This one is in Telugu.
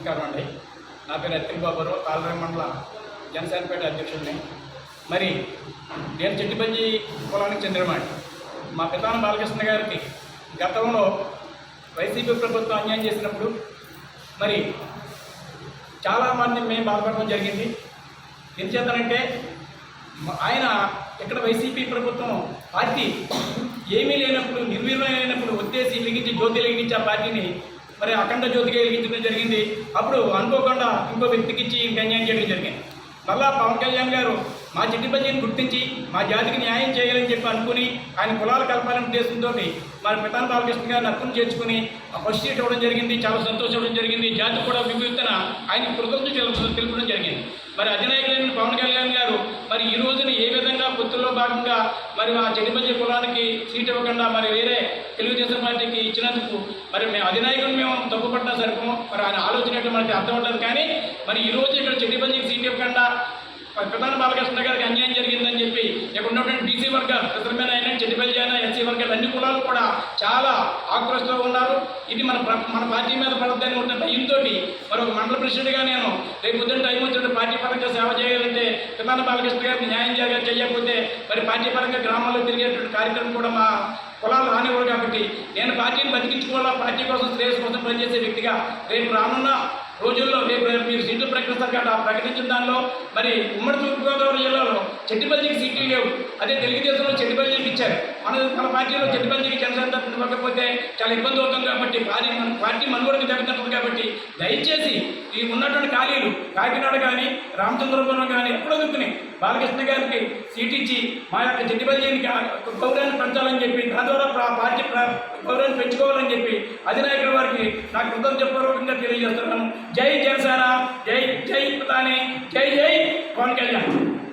నమస్కారం అండి. నా పేరు ఎత్తిరి బాబురావు కాలరాయి మండల జనసేనపేట అధ్యక్షుడిని. మరి నేను చెట్టిపల్లి కులానికి చెందినమాట మా పితాన బాలకృష్ణ గారికి గతంలో వైసీపీ ప్రభుత్వం అన్యాయం చేసినప్పుడు మరి చాలామంది మేము బాధపడడం జరిగింది. ఎందుచేతనంటే ఆయన ఇక్కడ వైసీపీ ప్రభుత్వం పార్టీ ఏమీ లేనప్పుడు నిర్వీర్యం లేనప్పుడు ఉద్దేశి వెలిగించి జ్యోతి వెలిగించి ఆ పార్టీని మరి అఖండ జ్యోతిగా వెలిగించడం జరిగింది. అప్పుడు అనుకోకుండా ఇంకో వ్యక్తికి ఇచ్చి ఇంకా అన్యాయం చేయడం జరిగింది. మళ్ళా పవన్ కళ్యాణ్ గారు మా చిట్టిపల్లిని గుర్తించి మా జాతికి న్యాయం చేయాలని చెప్పి అనుకుని ఆయన కులాలు కలపాలనే ఉద్దేశంతో మరి పితాన బాలకృష్ణ గారిని హక్కును చేర్చుకుని ఆ ఫస్ట్ సీట్ ఇవ్వడం జరిగింది చాలా సంతోషం ఇవ్వడం జరిగింది జాతి కూడా విభిత్తన ఆయన కృతజ్ఞత తెలుపడం జరిగింది. మరి అధినాయకులైన పవన్ కళ్యాణ్ గారు మరి ఈ రోజున ఏ విధంగా పొత్తుల్లో భాగంగా మరి మా చెడిపల్లి కులానికి సీట్ ఇవ్వకుండా మరి వేరే తెలుగుదేశం పార్టీకి ఇచ్చినందుకు మరి మేము అధినాయకులు మేము తప్పుపడ్డా సరిపోము. మరి ఆయన ఆలోచన మనకి అర్థం ఉండదు కానీ మరి ఈ రోజు ఇక్కడ చెడిపల్లికి ప్రధాన బాలకృష్ణ గారికి అన్యాయం జరిగిందని చెప్పి ఇక్కడ ఉన్నటువంటి బీసీ వర్గాలు రిజర్వేషన్ అయినా చెడ్డిపల్లి అయినా ఎస్సీ వర్గాలు అన్ని కులాలు కూడా చాలా ఆక్రోశంతో ఉన్నారు. ఇది మన మన పార్టీ మీద పడద్దని ఉన్న భయంతో మరి ఒక మండల ప్రెసిడెంట్గా నేను రేపు పొద్దున్న టైం వచ్చినట్టు పార్టీ పరంగా సేవ చేయాలంటే ప్రధాన బాలకృష్ణ గారికి న్యాయం చేయ చేయకపోతే మరి పార్టీ పరంగా గ్రామాల్లో తిరిగేటువంటి కార్యక్రమం కూడా మా కులాలు రానివ్వరు కాబట్టి నేను పార్టీని బతికించుకోవాలా? పార్టీ కోసం శ్రేయస్ కోసం పనిచేసే వ్యక్తిగా రేపు రానున్న రోజుల్లో రేపు మీరు సీట్లు ప్రకటిస్తారు కదా ఆ ప్రకటించిన దానిలో మరి ఉమ్మడి తూర్పుగోదావరి జిల్లాలో చెట్టిపల్లికి సీట్లు లేవు. అదే తెలుగుదేశంలో చెట్టిపల్లికి ఇచ్చారు. మన మన పార్టీలో చెట్టిపల్లికి జనసేన ఇవ్వకపోతే చాలా ఇబ్బంది అవుతుంది కాబట్టి పార్టీ మన పార్టీ మనుగడకు దెబ్బతింటుంది కాబట్టి దయచేసి ఈ ఉన్నటువంటి ఖాళీలు కాకినాడ కానీ రామచంద్రపురం కానీ ఎప్పుడో దొరుకుతున్నాయి బాలకృష్ణ గారికి సీట్ ఇచ్చి మా యొక్క చెట్టిపల్లికి గౌరవాన్ని పెంచాలని చెప్పి దాని ద్వారా పార్టీ గౌరవాన్ని పెంచుకోవాలని చెప్పి అధినాయకుల నాకు కృతజ్ఞపూర్వకంగా తెలియజేస్తున్నాను జై జనసేన జై జై ప్రధాని జై జై పవన్ కళ్యాణ్